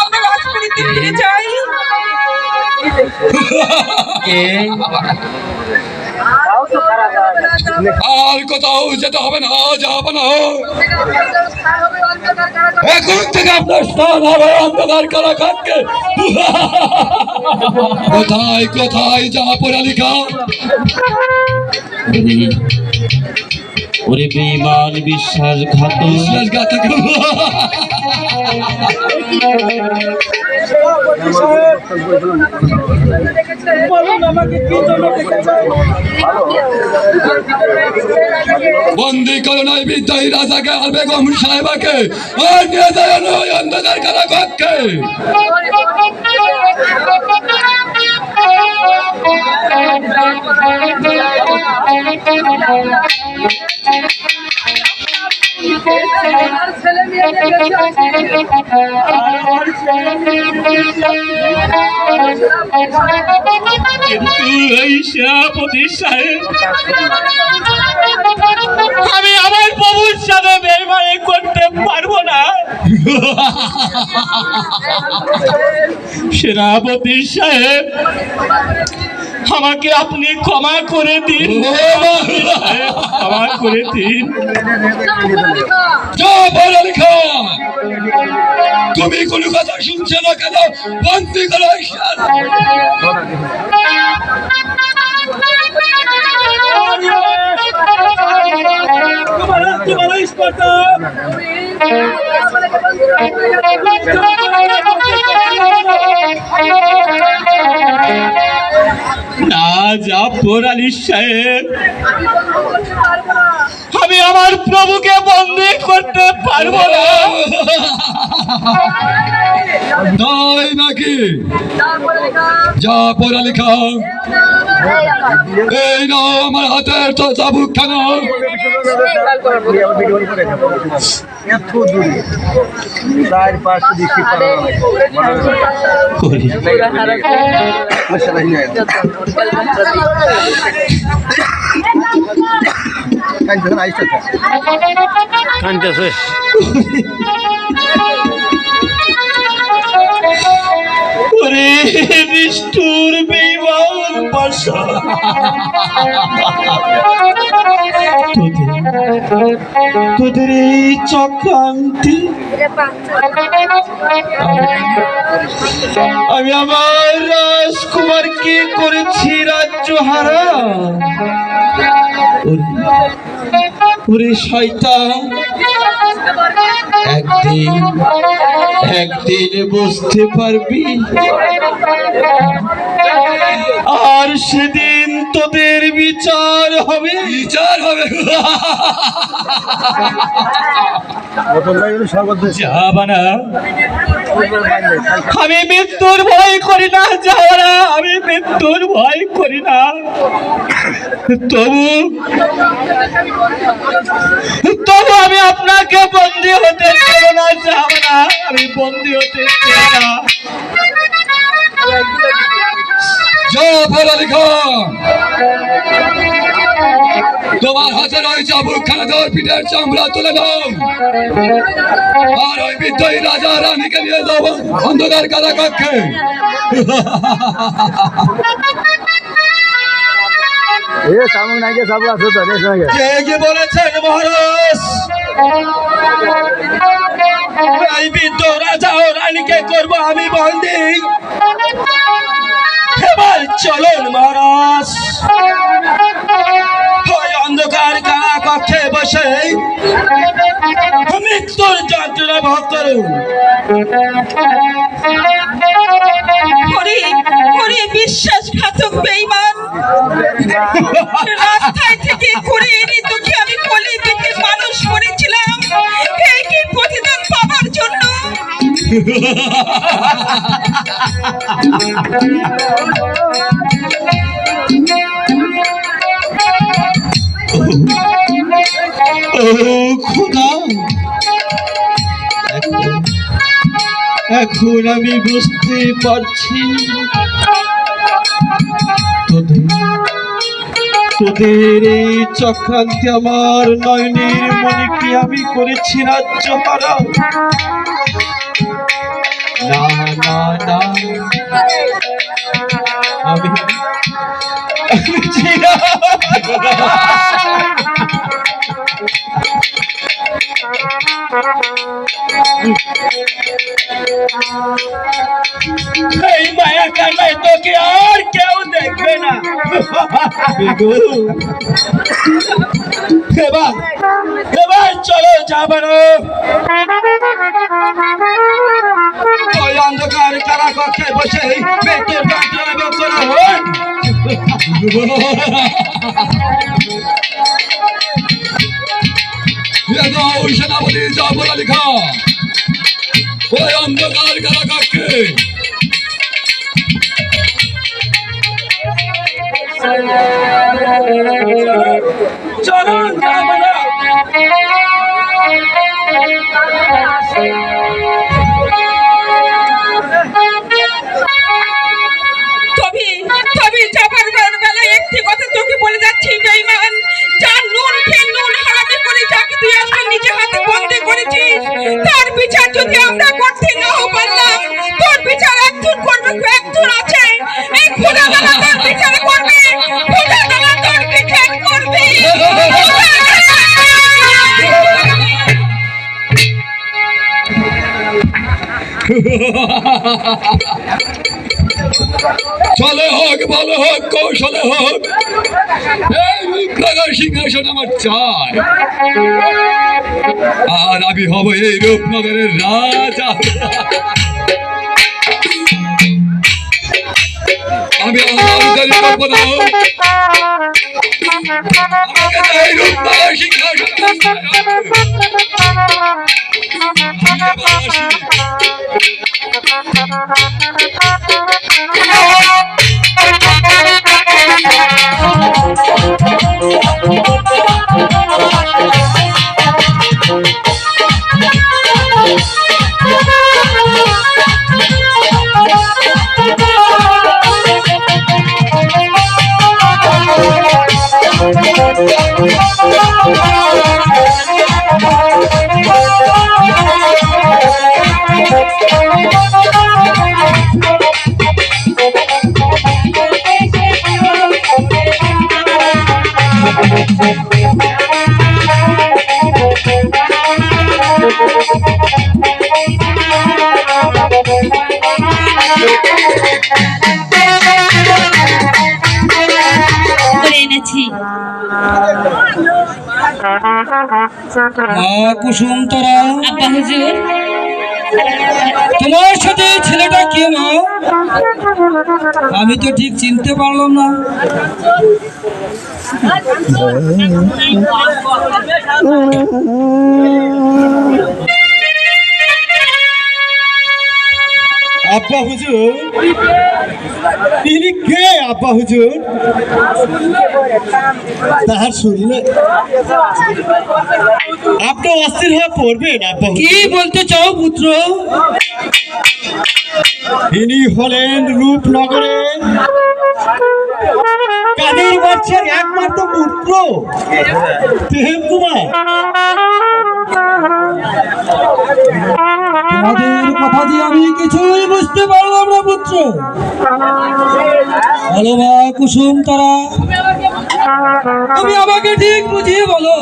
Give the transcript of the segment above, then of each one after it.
আমরা রাজপুরীতে ফিরে যাই আর কোথাও যেতে হবে না যাব না এখন থেকে আপনার স্থান হবে অন্ধকার কারাখানকে কোথায় কোথায় যা পড়ালিখা ওরে বেঈমান বিশ্বাসঘাতক। বিশ্বাসঘাতক। বন্দি করো নাই বিদ্যাহী রাজাকে আর বেগম সাহেবাকে। কারাকক্ষে ছেলে কিন্তু আমি আমার প্রভুর সাথে বেমানি করতে পারব না। সেনাপতি সাহেব আমাকে আপনি ক্ষমা করে দিন। ক্ষমা করে দিন। তুমি কোনো কথা শুনছো না কেন? বন্দি করো এই সার। না সাহেব আমি আমার প্রভুকে বন্দি করতে পারব না। নাকি? যা পড়ালেখা। এই নাও আমার হাতের চাবুক খানা এত দূরে। চার পাঁচশো দৃষ্টি কানতেছে ওরে নিষ্ঠুর তোদের এই চক্রান্তি। আমি আমার রাজকুমারকে করেছি রাজ্য হারা একদিন একদিন বুঝতে পারবি। আর সেদিন তোদের বিচার হবে। বিচার হবে। আমি মৃত্যুর ভয় করি না যাওয়ানা আমি মৃত্যুর ভয় করি না। তবু তবু আমি আপনাকে বন্দী হতে দেব না যাব না আমি বন্দী হতে দেব না। পড়ালেখা তোমার হাতে ওই চাবুক খানা তোর পিঠের চামড়া তুলে দাও আর ওই বিদ্যই রাজা রানীকে নিয়ে যাও অন্ধকার কারা কক্ষে মহারাজ? এই রাজা ও রানীকে করব আমি বন্দি। এবার চলুন মহারাজ। অন্ধকার কারা কক্ষে বসে? মৃত্যুর যন্ত্রণা ভোগ করুন। বিশ্বাসঘাতক বেইমান। রাস্তায় থেকে ঘুরে এনে তোকে আমি কোলে পিঠে মানুষ করেছিলাম। এই কি প্রতিদান পাবার জন্য? এখন আমি বুঝতে পারছি। তোদের তোদের এই চক্রান্তে আমার নয়নের মনিকে আমি করেছি রাজ্য হারা আমি আমি ছিলাম এই মায়া কান্নায় তোকে আর কেউ দেখবে না বিদু, এবার এবার চলো যাবানো ওই অন্ধকার কারা কক্ষে বসে পেটের যন্ত্রণা বেদনা হয়। ওই সেনাপতি আলী খান ওই অন্ধকার কারাকক্ষে চলো যাবানো তোকে বলে যাচ্ছি বেঈমান যার নুন খেয়ে নুন হারামি করে যাকে তুই আজকে নিজে হাতে বন্দি করেছিস, তার বিচার যদি আমরা করতে নাও পারলাম, তোর বিচার একজন করবে, একজন আছে। এই খোদা তাআলা তোর বিচার করবে খোদা তাআলা তোর বিচার করবে। চলে হোক, ভালো হোক, কৌশলে হোক। এই রূপনগর সিংহাসন আমার চাই। আর আমি হব এই রূপনগরের রাজা। আমি আমার দেরি করব না। এই রূপনগর সিংহাসন আমি এবার আসি। করে কুসুম তোরা আব্বা হুজুর। তোমার সাথে ছেলেটা কে মা? আমি তো ঠিক চিনতে পারলাম না। আব্বা হুজুর? তিনি কে আব্বা হুজুর? তাহার শুনলে আপনি অস্থির হয়ে পড়বেন আব্বা কি বলতে চাও পুত্র? ইনি হলেন রূপনগরের কাদের বাচ্চার একমাত্র পুত্র? দেব কুমার তোমাদের কথা দিয়ে আমি কিছুই বুঝতে পারলাম না, পুত্র। বলো মা কুসুম তারা, তুমি আমাকে ঠিক বুঝিয়ে বলো।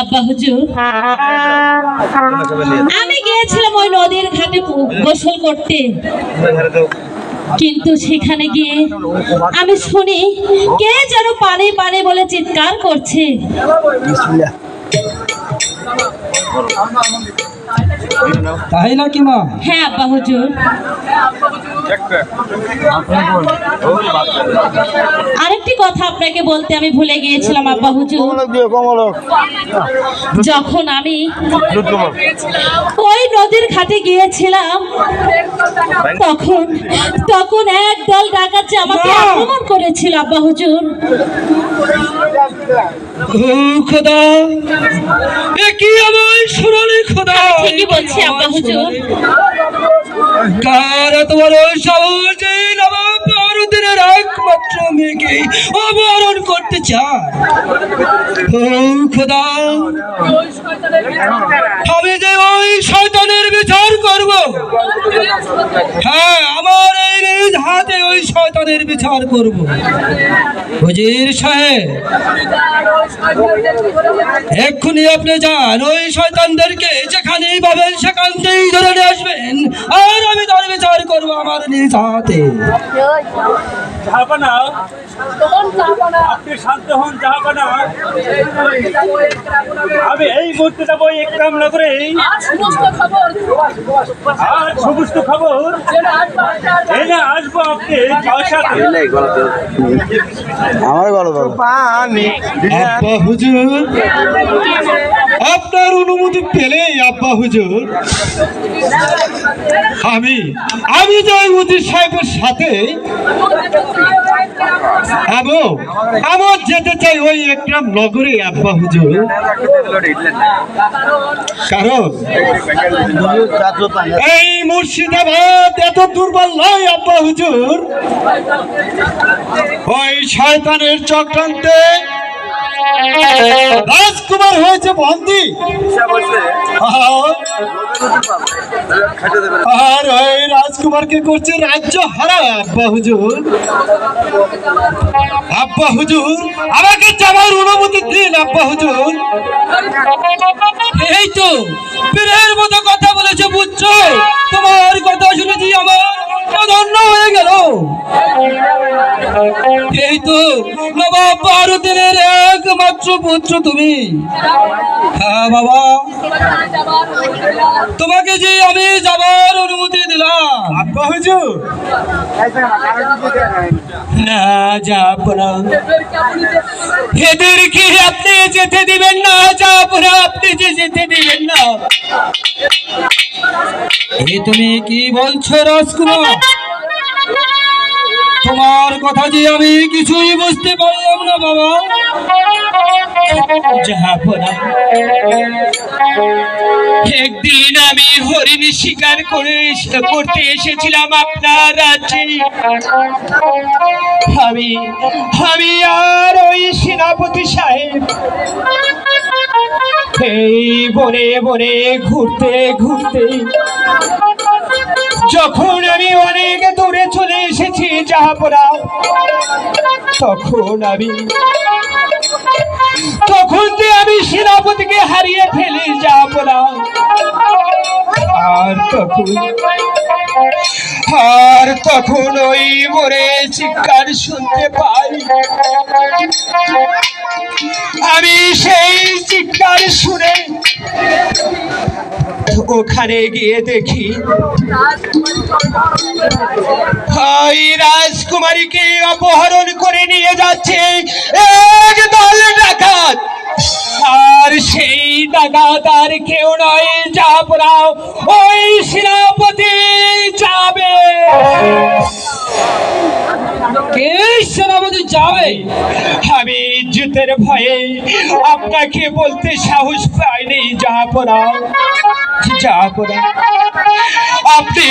আব্বা হুজুর, আমি গিয়েছিলাম ওই নদীর ঘাটে গোসল করতে। কিন্তু সেখানে গিয়ে আমি শুনি, কে যেন পানি পানি বলে চিৎকার করছে। তাই নাকি মা? হ্যাঁ আব্বা হুজুর। আরেকটি কথা আপনাকে বলতে আমি ভুলে গিয়েছিলাম আব্বা হুজুর। যখন আমি ওই নদীর ঘাটে গিয়েছিলাম তখন তখন এক দল ডাকাচ্ছে আমাকে আক্রমণ করেছিল আব্বা হুজুর। খোদা! এ কি আমার সোনালি খোদা? ঠিকই বলছি আব্বা হুজুর। কার তোমার সাহস যে বারুদিনের একমাত্র মেয়েকে অপহরণ করতে খোদা, আমি যে ওই শয়তানের বিচার করব। হ্যাঁ আমার এই নিজ হাতে ওই শয়তানের বিচার করব। হুজির সাহেব, এক্ষুনি আপনি যান, ওই শয়তানদেরকে যেখানেই পাবেন সেখানতেই ধরে নিয়ে আসবেন। আর আমি তার বিচার করব আমার নিজ হাতে। 네. জাহাপানা আপনি শান্ত হন জাহাপানা আমি এই মুহূর্তে যাব একরাম নগরে। আর সমস্ত খবর এনে আসব আপনি আমার পানি হুজুর। আপনার অনুমতি পেলেই আব্বা হুজুর। আমি আমি যাই উজির সাহেবের সাথে এবং আমার যেতে চাই ওই একরাম নগরে, আব্বা হুজুর। কারণ এই মুর্শিদাবাদ এত দুর্বল নয়, আব্বা হুজুর। ওই শয়তানের চক্রান্তে রাজকুমার হয়েছে বন্দি। আর- ওই রাজকুমারকে করছে রাজ্য হারা। আব্বা হুজুর আব্বা হুজুর আমাকে যাবার অনুমতি দিন আব্বা হুজুর। এই তো পীরের মতো কথা বলেছে বুঝছ? তোমার কথা শুনেছি আমার। ধন্য হয়ে গেল। এই তো নবাব ভারতের একমাত্র পুত্র তুমি। হ্যাঁ বাবা। তোমাকে যে আমি যাবার অনুমতি দিলাম। না যাব না। এদেরকে আপনি যেতে দিবেন না? যাব না আপনি যে যেতে দিবেন না। এ তুমি কি বলছো রাজকুমার তোমার কথা যে আমি কিছুই বুঝতে পারলাম না, বাবা। একদিন আমি হরিণ শিকার করে করতে এসেছিলাম আপনার রাজ্যে। আমি আমি আর ওই সেনাপতি সাহেব এই বনে বনে ঘুরতে ঘুরতে যখন আমি অনেক এসেছি যাহাপরা তখন আমি তখন যে আমি সেনাপতিকে হারিয়ে ফেলি যাহাপরা আর তখন আর তখন ওই মরে চিৎকার শুনতে পাই। আমি সেই চিৎকার শুনে ওখানে গিয়ে দেখি ওই রাজকুমারীকে অপহরণ করে নিয়ে যাচ্ছে। এক দল ডাকাত। আর সেই আর কেউ নয় যাবরা ওই সেনাপতি যাবে। কে সেনাপতি যাবে? আমি ইজ্জতের ভয়ে আপনাকে বলতে সাহস পাইনি যাহাপরা যাহাপরা আপনি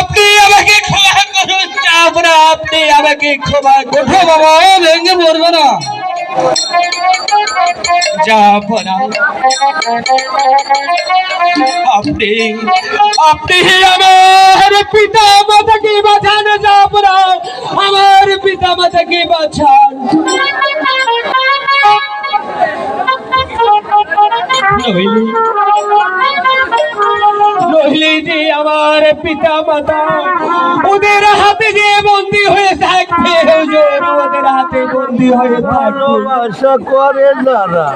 আপনি আমাকে ক্ষমা করুন যাহাপরা আপনি আমাকে ক্ষমা করুন। বাবা ভেঙে পড়বে না। যাহাপরা আপনি আপনি আমার পিতা মাতাকে বাঁচান যাহাপরা আমার পিতা মাতাকে বাঁচান? নইলে যে আমার পিতা মাতা ওদের হাতে যে বন্দি হয়ে থাকবে ওদের হাতে বন্দি হয়ে ভালোবাসা করে দাদা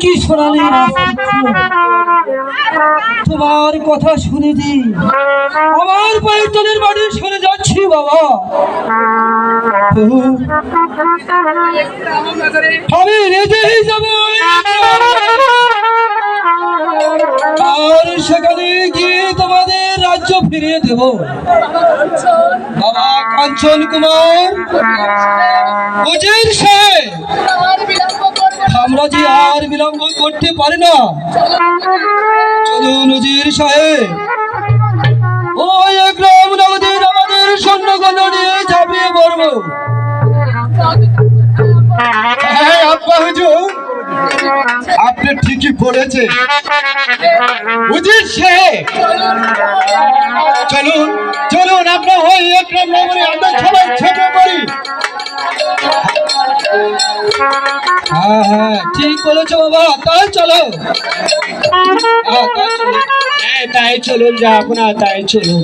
কি শোনালি তোমার কথা শুনেছি আমার পায়ের তলের বাড়ি সরে যাচ্ছি বাবা। আমি রেজেই যাব। সেখানে গিয়ে তোমাদের রাজ্য ফিরিয়ে দেব। বাবা কাঞ্চন কুমার উজির সাহেব আমরা যে আর বিলম্ব করতে পারি না। চলুন উজির সাহেব, ওই একরাম নগদের আমাদের সৈন্যগণ নিয়ে ঝাঁপিয়ে পড়ব। ঠিকই পড়েছে সাহেব চলুন চলুন আপনার ওই একরাম আমরা সবাই ছেপে পড়ি। হ্যাঁ হ্যাঁ ঠিক বলেছ বাবা তাই চলো। হ্যাঁ। হ্যাঁ, তাই চলুন যা আপনার তাই চলুন।